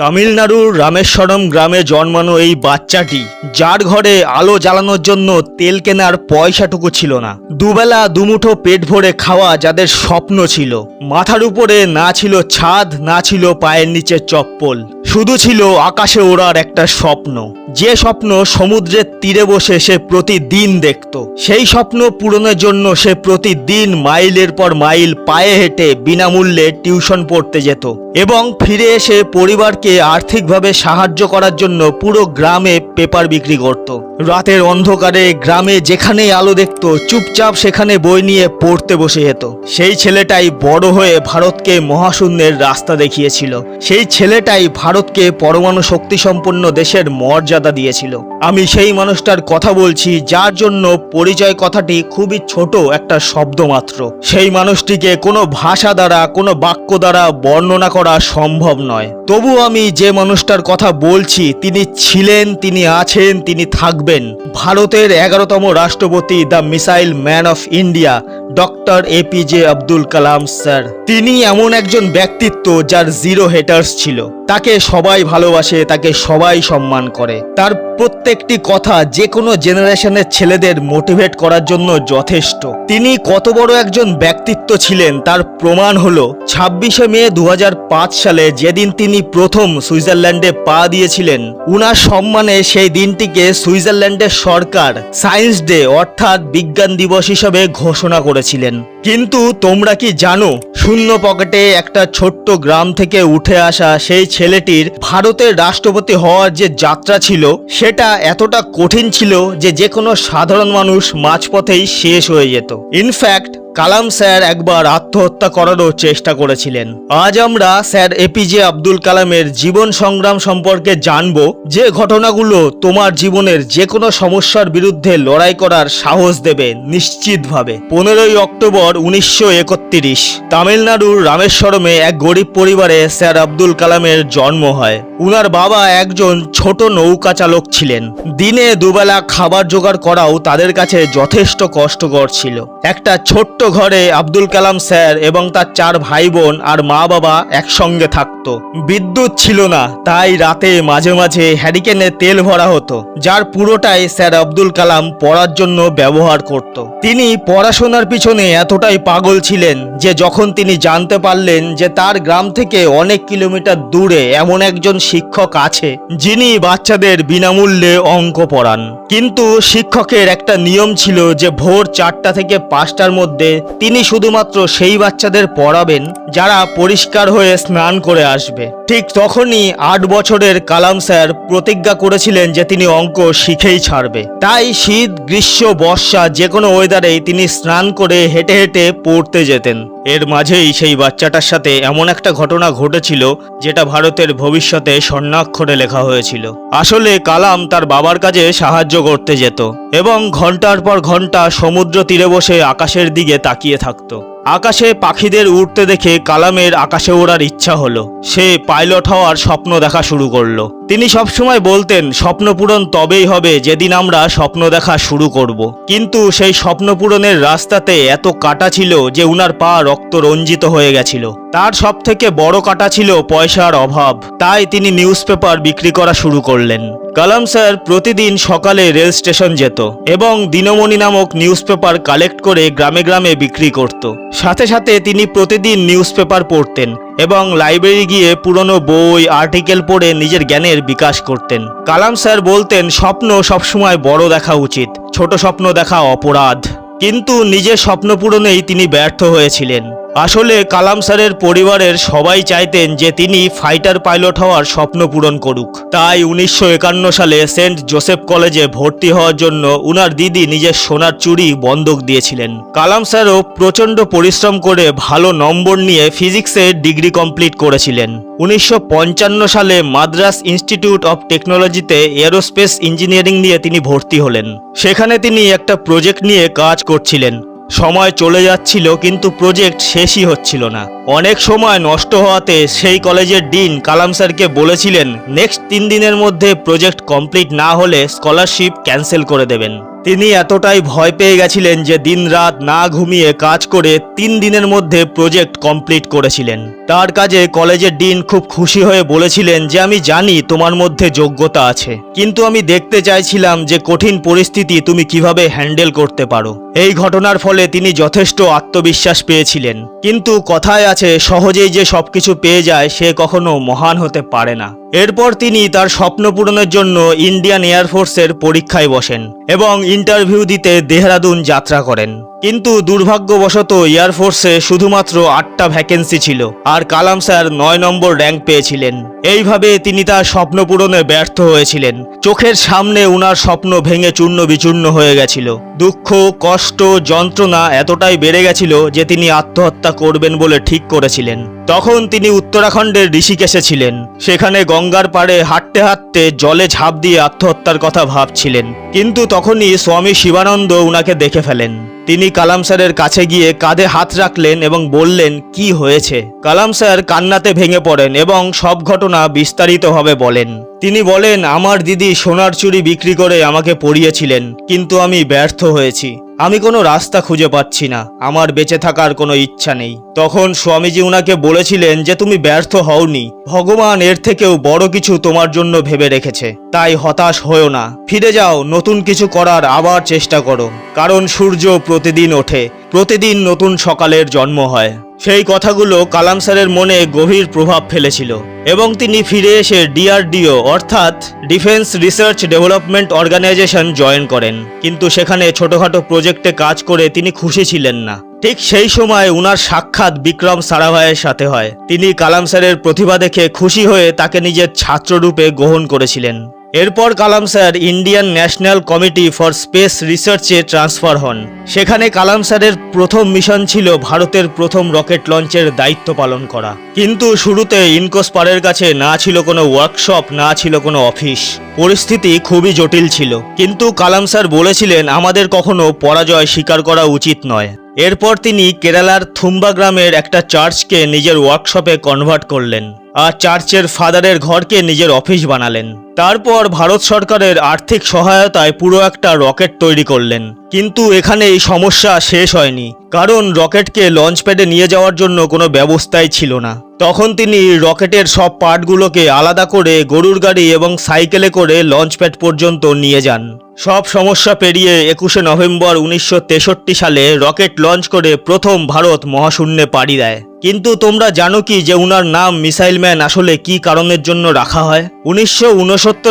তামিলনাড়ুর রামেশ্বরম গ্রামে জন্মানো এই বাচ্চাটি, যার ঘরে আলো জ্বালানোর জন্য তেল কেনার পয়সাটুকু ছিল না। দুবেলা দুমুঠো পেট ভরে খাওয়া যাদের স্বপ্ন ছিল। মাথার উপরে না ছিল ছাদ, না ছিল পায়ের নিচে চপ্পল। শুধু ছিল আকাশে ওড়ার একটা স্বপ্ন। যে স্বপ্ন সমুদ্রের তীরে বসে সে প্রতিদিন দেখত। সেই স্বপ্ন পূরণের জন্য সে প্রতিদিন মাইলের পর মাইল পায়ে হেঁটে বিনামূল্যে টিউশন পড়তে যেত। এবং ফিরে এসে পরিবারকে আর্থিকভাবে সাহায্য করার জন্য পুরো গ্রামে পেপার বিক্রি করত। রাতের অন্ধকারে গ্রামে যেখানেই আলো দেখত, চুপচাপ সেখানে বই নিয়ে পড়তে বসে যেত। সেই ছেলেটাই বড় হয়ে ভারতকে মহাশূন্যের রাস্তা দেখিয়েছিল। সেই ছেলেটাই ভারতকে পরমাণু শক্তিসম্পন্ন দেশের মর্যাদা দিয়েছিল। আমি সেই মানুষটার কথা বলছি, যার জন্য পরিচয় কথাটি খুবই ছোট একটা শব্দ মাত্র। সেই মানুষটিকে কোনো ভাষা দ্বারা, কোনো বাক্য দ্বারা বর্ণনা করা সম্ভব নয়। তবু আমি যে মানুষটার কথা বলছি, তিনি ছিলেন, তিনি আছেন, তিনি থাকবেন। ভারতের এগারোতম রাষ্ট্রপতি the missile man of India. Doctor APJ Abdul Kalam sir. তিনি এমন একজন ব্যক্তিত্ব যার জিরো হেটার্স ছিল। তাকে সবাই ভালোবাসে, তাকে সবাই সম্মান করে। তার প্রত্যেকটি কথা যে কোনো জেনারেশনের ছেলেদের মোটিভেট করার জন্য যথেষ্ট। তিনি কত বড় একজন ব্যক্তিত্ব ছিলেন, তার প্রমাণ হলো ছাব্বিশে মে দু হাজার পাঁচ সালে যেদিন তিনি প্রথম সুইজারল্যান্ডে পা দিয়েছিলেন, উনার সম্মানে সেই দিনটিকে সুইজারল্যান্ডের সরকার সায়েন্স ডে অর্থাৎ বিজ্ঞান দিবস হিসেবে ঘোষণা করেছিলেন। কিন্তু তোমরা কি জানো, শূন্য পকেটে একটা ছোট্ট গ্রাম থেকে উঠে আসা সেই ছেলেটির ভারতের রাষ্ট্রপতি হওয়ার যে যাত্রা ছিল, সেটা এতটা কঠিন ছিল যে যে কোনো সাধারণ মানুষ মাঝপথেই শেষ হয়ে যেত। ইনফ্যাক্ট কালাম স্যার একবার আত্মহত্যা করারও চেষ্টা করেছিলেন। আজ আমরা স্যার এপিজে আব্দুল কালামের জীবন সংগ্রাম সম্পর্কে জানব যে ঘটনাগুলো তোমার জীবনের যে কোনো সমস্যার বিরুদ্ধে লড়াই করার সাহস দেবে নিশ্চিতভাবে। পনেরোই অক্টোবর উনিশশো একত্রিশ, তামিলনাড়ুর রামেশ্বরমে এক গরিব পরিবারে স্যার আব্দুল কালামের জন্ম হয়। উনার বাবা একজন ছোট নৌকা চালক ছিলেন। দিনে দুবেলা খাবার জোগাড় করাও তাদের কাছে যথেষ্ট কষ্টকর ছিল। একটা ছোট্ট ঘরে আব্দুল কালাম স্যার এবং তার চার ভাই বোন আর মা বাবা একসঙ্গে থাকতো। বিদ্যুৎ ছিল না, তাই রাতে মাঝে মাঝে হ্যারিকেনে তেল ভরা হতো, যার পুরোটাই স্যার আব্দুল কালাম পড়ার জন্য ব্যবহার করত। তিনি পড়াশোনার পিছনে এতটাই পাগল ছিলেন যে যখন তিনি জানতে পারলেন যে তার গ্রাম থেকে অনেক কিলোমিটার দূরে এমন একজন শিক্ষক আছে, যিনি বাচ্চাদের বিনামূল্যে অঙ্ক পড়ান। কিন্তু শিক্ষকের একটা নিয়ম ছিল যে ভোর চারটা থেকে পাঁচটার মধ্যে তিনি শুধুমাত্র সেই বাচ্চাদের পড়াবেন যারা পরিষ্কার হয়ে স্নান করে আসবে। ঠিক তখনই আট বছরের কালাম স্যার প্রতিজ্ঞা করেছিলেন যে তিনি অঙ্ক শিখেই ছাড়বে। তাই শীত, গ্রীষ্ম, বর্ষা যে কোনো ওয়েদারেই তিনি স্নান করে হেঁটে হেঁটে পড়তে যেতেন। এর মাঝেই সেই বাচ্চাটার সাথে এমন একটা ঘটনা ঘটেছিল যেটা ভারতের ভবিষ্যতে স্বর্ণাক্ষরে লেখা হয়েছিল। আসলে কালাম তার বাবার কাজে সাহায্য করতে যেত এবং ঘণ্টার পর ঘণ্টা সমুদ্র তীরে বসে আকাশের দিকে তাকিয়ে থাকত। আকাশে পাখিদের উড়তে দেখে কালামের আকাশে ওড়ার ইচ্ছা হলো। সে পাইলট হওয়ার স্বপ্ন দেখা শুরু করল। তিনি সবসময় বলতেন স্বপ্নপূরণ তবেই হবে যেদিন আমরা স্বপ্ন দেখা শুরু করব। কিন্তু সেই স্বপ্নপূরণের রাস্তাতে এত কাটা ছিল যে উনার পা রক্ত রঞ্জিত হয়ে গেছিল। তার সব থেকে বড় কাটা ছিল পয়সার অভাব। তাই তিনি নিউজ পেপার বিক্রি করা শুরু করলেন। কালাম স্যার প্রতিদিন সকালে রেল স্টেশন যেত এবং দিনমণি নামক নিউজ পেপার কালেক্ট করে গ্রামে গ্রামে বিক্রি করত। সাথে সাথে তিনি প্রতিদিন নিউজ পেপার পড়তেন। এবং লাইব্রেরি গিয়ে পুরনো বই, আর্টিকেল পড়ে নিজের জ্ঞানের বিকাশ করতেন। কালাম স্যার বলতেন, স্বপ্ন সবসময় বড় দেখা উচিত, ছোট স্বপ্ন দেখা অপরাধ। কিন্তু নিজের স্বপ্ন পূরণেই তিনি ব্যর্থ হয়েছিলেন। আসলে কালাম স্যারের পরিবারের সবাই চাইতেন যে তিনি ফাইটার পাইলট হওয়ার স্বপ্ন পূরণ করুক। তাই উনিশশো একান্ন সালে সেন্ট জোসেফ কলেজে ভর্তি হওয়ার জন্য উনার দিদি নিজের সোনার চুরি বন্ধক দিয়েছিলেন। কালাম স্যারও প্রচণ্ড পরিশ্রম করে ভালো নম্বর নিয়ে ফিজিক্সে ডিগ্রি কমপ্লিট করেছিলেন। উনিশশো পঞ্চান্ন সালে মাদ্রাস ইনস্টিটিউট অফ টেকনোলজিতে এরোস্পেস ইঞ্জিনিয়ারিং নিয়ে তিনি ভর্তি হলেন। সেখানে তিনি একটা প্রজেক্ট নিয়ে কাজ করছিলেন। সময় চলে যাচ্ছিল কিন্তু প্রজেক্ট শেষই হচ্ছিল না। অনেক সময় নষ্ট হওয়াতে সেই কলেজের ডিন কালাম স্যারকে বলেছিলেন, নেক্সট তিন দিনের মধ্যে প্রজেক্ট কমপ্লিট না হলে স্কলারশিপ ক্যান্সেল করে দেবেন। তিনি এতটাই ভয় পেয়ে গেছিলেন যে দিনরাত না ঘুমিয়ে কাজ করে তিন দিনের মধ্যে প্রজেক্ট কমপ্লিট করেছিলেন। তার কাজে কলেজের ডিন খুব খুশি হয়ে বলেছিলেন যে, আমি জানি তোমার মধ্যে যোগ্যতা আছে, কিন্তু আমি দেখতে চাইছিলাম যে কঠিন পরিস্থিতি তুমি কীভাবে হ্যান্ডেল করতে পারো। এই ঘটনার ফলে তিনি যথেষ্ট আত্মবিশ্বাস পেয়েছিলেন। কিন্তু কথায় আছে, সহজেই যে সবকিছু পেয়ে যায়, সে কখনো মহান হতে পারে না। এরপর তিনি তার স্বপ্ন পূরণের জন্য ইন্ডিয়ান এয়ারফোর্সের পরীক্ষায় বসেন এবং ইন্টারভিউ দিতে দেহরাদুন যাত্রা করেন। কিন্তু দুর্ভাগ্যবশত এয়ারফোর্সে শুধুমাত্র আটটা ভ্যাকেন্সি ছিল আর কালাম স্যার নয় নম্বর র্যাঙ্ক পেয়েছিলেন। এইভাবে তিনি তার স্বপ্ন পূরণে ব্যর্থ হয়েছিলেন। চোখের সামনে উনার স্বপ্ন ভেঙে চূর্ণ বিচূর্ণ হয়ে গেছিল। দুঃখ, কষ্ট, যন্ত্রণা এতটাই বেড়ে গেছিল যে তিনি আত্মহত্যা করবেন বলে ঠিক করেছিলেন। তখন তিনি উত্তরাখণ্ডের ঋষিকেশে ছিলেন। সেখানে গঙ্গার পাড়ে হাঁটতে হাঁটতে জলে ঝাঁপ দিয়ে আত্মহত্যার কথা ভাবছিলেন। কিন্তু তখনই স্বামী শিবানন্দ উনাকে দেখে ফেলেন। তিনি কালাম স্যারের কাছে গিয়ে কাঁধে হাত রাখলেন এবং বললেন, কি হয়েছে? কালাম স্যার কান্নাতে ভেঙে পড়েন এবং সব ঘটনা বিস্তারিতভাবে বলেন। তিনি বলেন, আমার দিদি সোনার চুরি বিক্রি করে আমাকে পড়িয়েছিলেন, কিন্তু আমি ব্যর্থ হয়েছি। আমি কোনো রাস্তা খুঁজে পাচ্ছি না। আমার বেঁচে থাকার কোনো ইচ্ছা নেই। তখন স্বামীজি উনাকে বলেছিলেন যে তুমি ব্যর্থ হওনি। ভগবান এর থেকেও বড় কিছু তোমার জন্য ভেবে রেখেছে। তাই হতাশ হয়েও না। ফিরে যাও, নতুন কিছু করার আবার চেষ্টা করো। কারণ সূর্য প্রতিদিন ওঠে। প্রতিদিন নতুন সকালের জন্ম হয়। সেই কথাগুলো কালাম স্যারের মনে গভীর প্রভাব ফেলেছিল এবং তিনি ফিরে এসে ডিআরডিও অর্থাৎ defence research development organisation join করেন। কিন্তু সেখানে ছোটখাটো প্রজেক্টে কাজ করে তিনি খুশি ছিলেন না। ঠিক সেই সময় উনার সাক্ষাৎ বিক্রম সারাভাইয়ের সাথে হয়। তিনি কালাম স্যারের প্রতিভা দেখে খুশি হয়ে তাকে নিজের ছাত্ররূপে গ্রহণ করেছিলেন। এরপর Kalam sir Indian national committee for space রিসার্চে transfer হন। সেখানে কালাম স্যারের প্রথম মিশন ছিল ভারতের প্রথম রকেট লঞ্চের দায়িত্ব পালন করা। কিন্তু শুরুতে ইনকোস্পারের কাছে না ছিল কোনো ওয়ার্কশপ, না ছিল কোনো অফিস। পরিস্থিতি খুবই জটিল ছিল। কিন্তু কালাম স্যার বলেছিলেন, আমাদের কখনো পরাজয় স্বীকার করা উচিত নয়। এরপর তিনি কেরালার থুম্বা গ্রামের একটা চার্চকে নিজের ওয়ার্কশপে কনভার্ট করলেন। আর চার্চের ফাদারের ঘরকে নিজের অফিস বানালেন। তারপর ভারত সরকারের আর্থিক সহায়তায় পুরো একটা রকেট তৈরি করলেন। কিন্তু এখানে এই সমস্যা শেষ হয়নি, কারণ রকেটকে লঞ্চ প্যাডে নিয়ে যাওয়ার জন্য কোনো ব্যবস্থাই ছিল না। তখন তিনি রকেটের সব পার্টগুলোকে আলাদা করে গরুর গাড়ি এবং সাইকেলে করে লঞ্চ প্যাড পর্যন্ত নিয়ে যান। সব সমস্যা পেরিয়ে একুশে নভেম্বর উনিশশো তেষট্টি সালে রকেট লঞ্চ করে প্রথম ভারত মহাশূন্যে পাড়ি দেয়। কিন্তু তোমরা জানো কি যে উনার নাম মিসাইল ম্যান আসলে কি কারণের জন্য রাখা হয়? উনিশশো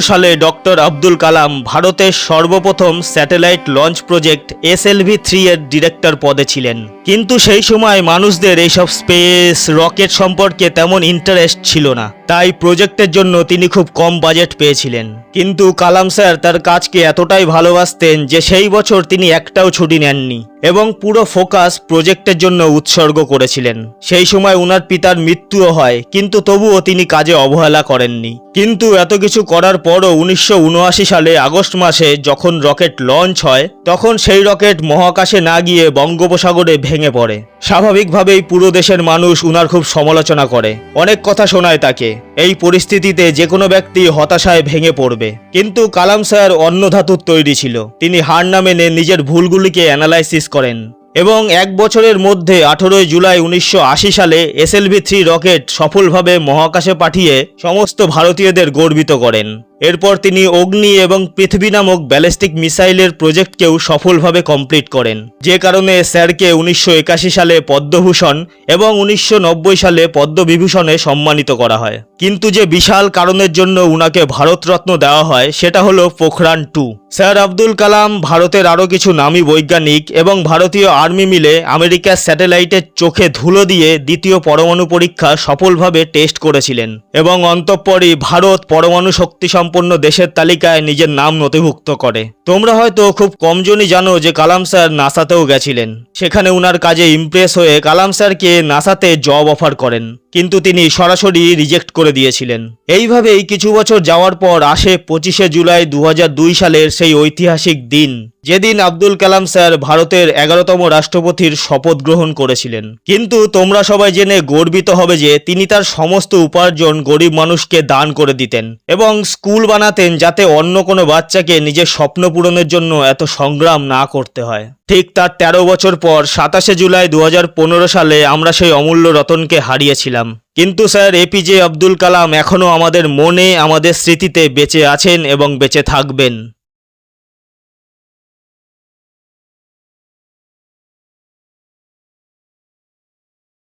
সালে ডক্টর আব্দুল কালাম ভারতের সর্বপ্রথম satellite launch project SLV three এর ডিরেক্টর পদে ছিলেন। কিন্তু সেই সময় মানুষদের এইসব স্পেস, রকেট সম্পর্কে তেমন ইন্টারেস্ট ছিল না। তাই প্রজেক্টের জন্য তিনি খুব কম বাজেট পেয়েছিলেন। কিন্তু কালাম স্যার তার কাজকে এতটাই ভালোবাসতেন যে সেই বছর তিনি একটাও ছুটি নেননি। এবং পুরো ফোকাস প্রজেক্টের জন্য উৎসর্গ করেছিলেন। সেই সময় উনার পিতার মৃত্যুও হয়, কিন্তু তবুও তিনি কাজে অবহেলা করেননি। কিন্তু এত কিছু করার পরও উনিশশো উনআশি সালে আগস্ট মাসে যখন রকেট লঞ্চ হয়, তখন সেই রকেট মহাকাশে না গিয়ে বঙ্গোপসাগরে ভেঙে পড়ে। স্বাভাবিকভাবেই পুরো দেশের মানুষ উনার খুব সমালোচনা করে। অনেক কথা শোনায় তাকে। এই পরিস্থিতিতে যে কোনো ব্যক্তি হতাশায় ভেঙে পড়বে। কিন্তু কালাম স্যার অন্য ধাতুর তৈরি ছিল। তিনি হার না মেনে নিজের ভুলগুলিকে অ্যানালাইসিস করেন। এবং এক বছরের মধ্যে আঠেরোই জুলাই উনিশশো আশি সালে এসএলভি থ্রি রকেট সফলভাবে মহাকাশে পাঠিয়ে সমস্ত ভারতীয়দের গর্বিত করেন। এরপর তিনি অগ্নি এবং পৃথিবী নামক ব্যালিস্টিক মিসাইলের প্রজেক্টকেও সফলভাবে কমপ্লিট করেন। যে কারণে স্যারকে উনিশশো একাশি সালে পদ্মভূষণ এবং উনিশশো নব্বই সালে পদ্মবিভূষণে সম্মানিত করা হয়। কিন্তু যে বিশাল কারণের জন্য উনাকে ভারতরত্ন দেওয়া হয়, সেটা হলো পোখরান টু। স্যার আব্দুল কালাম ভারতের আরও কিছু নামী বৈজ্ঞানিক এবং ভারতীয় আর্মি মিলে আমেরিকার স্যাটেলাইটের চোখে ধুলো দিয়ে দ্বিতীয় পরমাণু পরীক্ষা সফলভাবে টেস্ট করেছিলেন এবং অন্তঃপরই ভারত পরমাণু শক্তি সম্পন্ন দেশের তালিকায় নিজের নাম নথিভুক্ত করে। তোমরা হয়তো খুব কমজনই জানো যে কালাম স্যার নাসাতেও গেছিলেন। সেখানে উনার কাজে ইমপ্রেস হয়ে কালাম স্যারকে নাসাতে জব অফার করেন। কিন্তু তিনি সরাসরি রিজেক্ট করে দিয়েছিলেন। এইভাবেই কিছু বছর যাওয়ার পর আসে পঁচিশে জুলাই দু হাজার দুই সালের সেই ঐতিহাসিক দিন, যেদিন আব্দুল কালাম স্যার ভারতের এগারোতম রাষ্ট্রপতির শপথ গ্রহণ করেছিলেন। কিন্তু তোমরা সবাই জেনে গর্বিত হবে যে তিনি তার সমস্ত উপার্জন গরিব মানুষকে দান করে দিতেন এবং স্কুল বানাতেন যাতে অন্য কোনো বাচ্চাকে নিজের স্বপ্ন পূরণের জন্য এত সংগ্রাম না করতে হয়। ঠিক তার তেরো বছর পর সাতাশে জুলাই দু হাজার পনেরো সালে আমরা সেই অমূল্য রতনকে হারিয়েছিলাম। কিন্তু স্যার এপিজে আব্দুল কালাম এখনও আমাদের মনে, আমাদের স্মৃতিতে বেঁচে আছেন এবং বেঁচে থাকবেন।